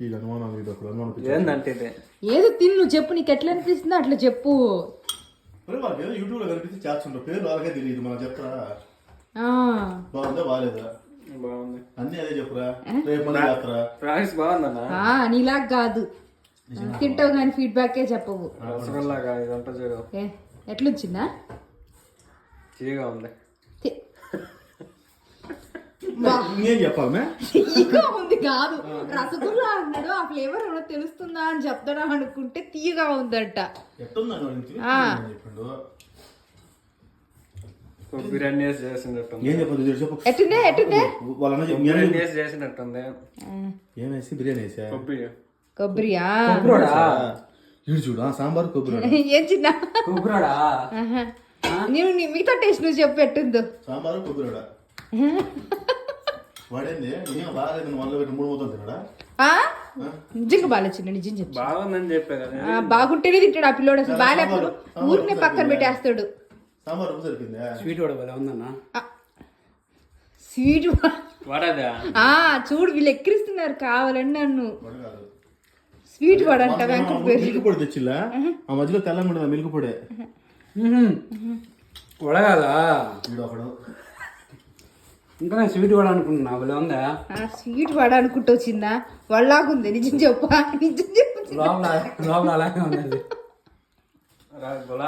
ఈ అనుమానం ఇది ఒకటి అనుమానం ఏందంటే ఇది? ఏదో తిను నువ్వు చెప్పు నీకు ఎట్లా అనిపిస్తుందో అట్లా చెప్పు. మరి వాళ్ళకి ఏదో యూట్యూబ్లో కనిపిస్తే చేస్తుంటారు పేరు వాళ్ళకే తెలియదు మనం చెప్తారా? ఆ, బాగుందా బాగాలేదా? బాగుంది. అన్ని అదే చెప్పురా. రేపు మళ్ళీ చేస్తారా? ప్రాక్టీస్ బాగుందన్న? ఆ, నీలాగా కాదు. తింటావు కానీ ఫీడ్బ్యాకే చెప్పవు. చూడు. చీగా ఉంది. ఇంకేం చెప్పాలి? తీయగా ఉంది కాదు. రసగుల్లా అన్నాడు ఆ ఫ్లేవర్ ఏమో తెలుస్తుందా అని చెప్తాడా అనుకుంటే తీయగా ఉందంట. బిర్యానీ చేసినట్టుంది ఏం చెప్పదు చూడు చెప్పు. ఎట్టుండే ఎట్టుండే? వాళ్ళన్న చెప్పు. బిర్యానీ ఏం- వేసి చేసినట్టుంది ఏం వేసి? బిర్యానీ వేసా? కొబ్బరి. కొబ్బరియా? ఇడు చూడు ఆ సాంబార్ కొబ్బరి ఏం చిన్న కుక్కరాడా ఆహా. నువ్వు నీ మిగతా టేస్ట్ నువ్వు చెప్పు ఎట్టుందో. సాంబారు కొబ్బరి వాడేంది? బాగాలేదు పెట్టి మూడు ఆ? నిజంగా బాగా చిన్న నిజం చెప్పు. బాగుందని చెప్పే కదా. ఆ, బాగుంటేనే తింటాడు ఆ పిల్లోడు అసలు బాగాలేప్పుడు ఊరినే పక్కన పెట్టేస్తాడు. సాంబార్ ఉప్పు సరిపోయిందా? స్వీట్ కూడా భలే ఉందన్న. స్వీట్ వాడదా? ఆ చూడు వీళ్ళు ఎక్కిరిస్తున్నారు కావాలని నన్ను. వాడు కాదు స్వీట్ మిల్క్ పొడి తెచ్చిల్లా? ఆ మధ్యలో తెల్లంగా ఉండదు మిల్క్ పొడి? వడగాదా వీడు ఒకడు. ఇంకా నేను స్వీట్ కూడా అనుకుంటున్నా భలే ఉందా? ఆ స్వీట్ వాడు అనుకుంటూ వచ్చిందా? వాళ్ళలాగుంది నిజం చెప్పు నిజం చెప్పు. లోపల లోపల అలాగే ఉన్నది.